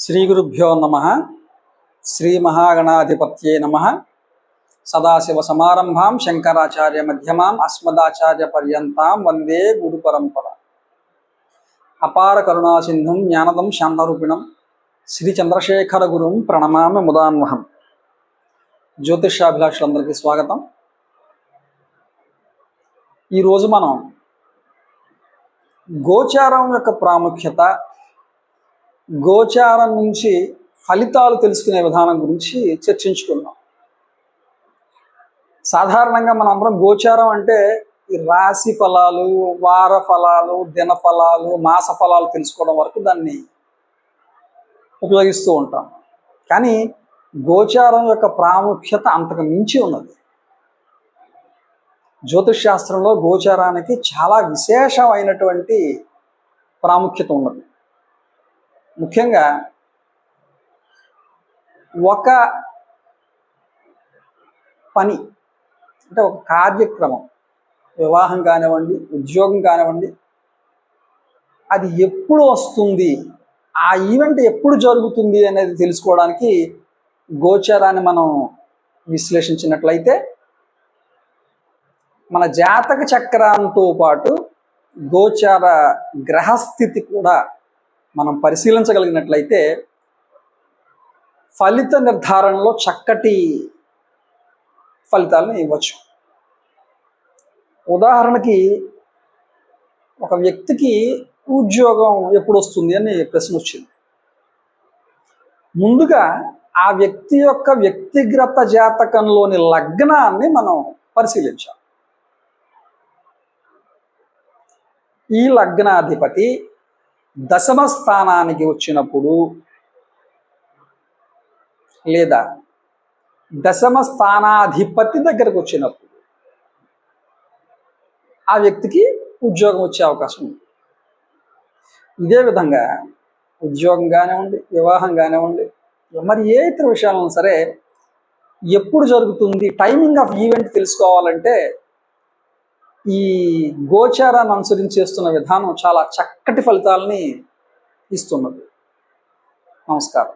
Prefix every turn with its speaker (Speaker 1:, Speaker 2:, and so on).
Speaker 1: శ్రీ గురుభ్యో నమ. శ్రీ మహాగణాధిపత్యే నమ. సదాశివ సమారంభాం శంకరాచార్య మధ్యమాం అస్మదాచార్య పర్యంతాం వందే గురు పరంపర. అపార కరుణాసింధుం జ్ఞానదం శాంతరూపిణం శ్రీ చంద్రశేఖర గురుం ప్రణమామి ముదాన్వహం. జ్యోతిషాభిలాషులందరికీ స్వాగతం. ఈరోజు మనం గోచారం యొక్క ప్రాముఖ్యత గోచారం నుంచి ఫలితాలు తెలుసుకునే విధానం గురించి చర్చించుకుందాం. సాధారణంగా మనం అందరం గోచారం అంటే ఈ రాశి ఫలాలు వార ఫలాలు దిన ఫలాలు మాస ఫలాలు తెలుసుకోవడం వరకు దాన్ని ఉపయోగిస్తూ ఉంటాం. కానీ గోచారం యొక్క ప్రాముఖ్యత అంతకు మించి ఉన్నది. జ్యోతిష్ శాస్త్రంలో గోచారానికి చాలా విశేషమైనటువంటి ప్రాముఖ్యత ఉన్నది. ముఖ్యంగా ఒక పని అంటే ఒక కార్యక్రమం వివాహం కానివ్వండి ఉద్యోగం కానివ్వండి అది ఎప్పుడు వస్తుంది ఆ ఈవెంట్ ఎప్పుడు జరుగుతుంది అనేది తెలుసుకోవడానికి గోచారాన్ని మనం విశ్లేషించినట్లయితే మన జాతక చక్రంతో పాటు గోచార గ్రహస్థితి కూడా మనం పరిశీలించగలిగినట్లయితే ఫలిత నిర్ధారణలో చక్కటి ఫలితాలను ఇవ్వచ్చు. ఉదాహరణకి ఒక వ్యక్తికి ఉద్యోగం ఎప్పుడు వస్తుంది అని ప్రశ్న వచ్చింది ముందుగా ఆ వ్యక్తి యొక్క వ్యక్తిగత జాతకంలోని లగ్నాన్ని మనం పరిశీలించాం ఈ లగ్నాధిపతి దశమ స్థానానికి వచ్చినప్పుడు లేదా దశమ స్థానాధిపతి దగ్గరకు వచ్చినప్పుడు ఆ వ్యక్తికి ఉద్యోగం వచ్చే అవకాశం ఉంది. ఇదే విధంగా ఉద్యోగం కానివ్వండి వివాహం కానివ్వండి మరి ఏ ఇతర విషయాలను సరే ఎప్పుడు జరుగుతుంది టైమింగ్ ఆఫ్ ఈవెంట్ తెలుసుకోవాలంటే ఈ గోచారాన్ని అనుసరించి చేస్తున్న విధానం చాలా చక్కటి ఫలితాలని ఇస్తున్నది. నమస్కారం.